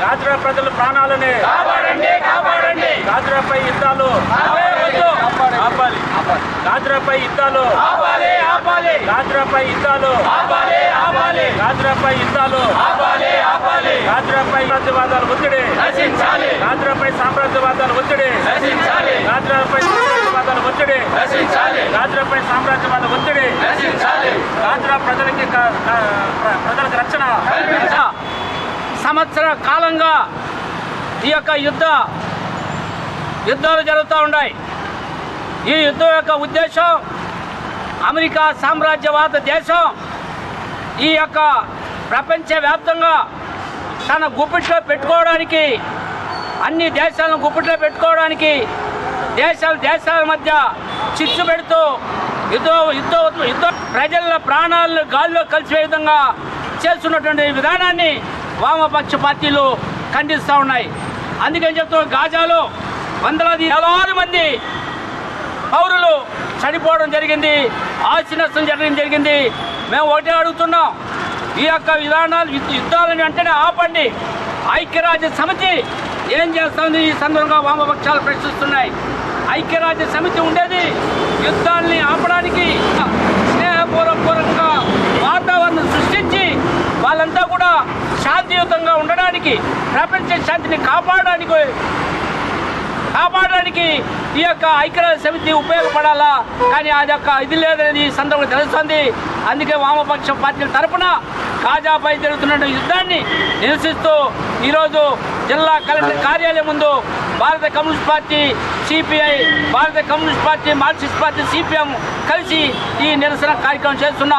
గాజురా ప్రజల ప్రాణాలని కాపాడండి కాపాడండి. గాజురాపై యుద్ధాలు. ఆపాలి. గాజురాపై యుద్ధాలు ఆపాలి ఆపాలి. గాజురాపై యుద్ధాలు ఆపాలి ఆపాలి. గాజురాపై యుద్ధాలు ఆపాలి ఆపాలి. గాజురాపై సామ్రాజ్యవాదాల ఒత్తిడి నశించాలి. గాజురాపై సామ్రాజ్యవాదాల ఒత్తిడి నశించాలి. గాజురాపై సామ్రాజ్యవాదాల ఒత్తిడి నశించాలి. గాజురాపై సామ్రాజ్యవాద ఒత్తిడి నశించాలి. గాజురా ప్రజలకి ప్రజలకు రక్షణ సంవత్సర కాలంగా ఈ యొక్క యుద్ధ యుద్ధాలు జరుగుతూ ఉన్నాయి. ఈ యుద్ధం యొక్క ఉద్దేశం అమెరికా సామ్రాజ్యవాద దేశం ఈ యొక్క ప్రపంచవ్యాప్తంగా తన గుప్పిట్లో పెట్టుకోవడానికి అన్ని దేశాలను గుప్పిట్లో పెట్టుకోవడానికి దేశాల దేశాల మధ్య చిచ్చు పెడుతూ యుద్ధ యుద్ధ యుద్ధ ప్రజల ప్రాణాలను గాల్లో కలిసే విధంగా చేస్తున్నటువంటి విధానాన్ని వామపక్ష పార్టీలు ఖండిస్తూ ఉన్నాయి. అందుకని చెప్తూ గాజాలో వందలాది వేలాది మంది పౌరులు చనిపోవడం జరిగింది. ఆస్తి నష్టం జరగడం జరిగింది. మేము ఒకటే అడుగుతున్నాం. ఈ యొక్క విధానాలు యుద్ధాలను వెంటనే ఆపండి. ఐక్యరాజ్య సమితి ఏం చేస్తుంది? ఈ సందర్భంగా వామపక్షాలు ప్రశ్నిస్తున్నాయి. ఐక్యరాజ్య సమితి ఉండేది యుద్ధాన్ని ఆపడానికి శాంతియుతంగా ఉండడానికి ప్రపంచ శాంతిని కాపాడడానికి కాపాడడానికి ఈ యొక్క ఐక్యరాజ్య సమితి ఉపయోగపడాలా? కానీ అది యొక్క ఇది లేదనేది ఈ సందర్భంగా తెలుస్తుంది. అందుకే వామపక్ష పార్టీల తరపున కాజాపై జరుగుతున్న యుద్ధాన్ని నిరసిస్తూ ఈరోజు జిల్లా కలెక్టర్ కార్యాలయం ముందు భారత కమ్యూనిస్ట్ పార్టీ సిపిఐ భారత communist party Marxist party CPM కలిసి ఈ నిరసన కార్యక్రమం చేస్తున్నారు.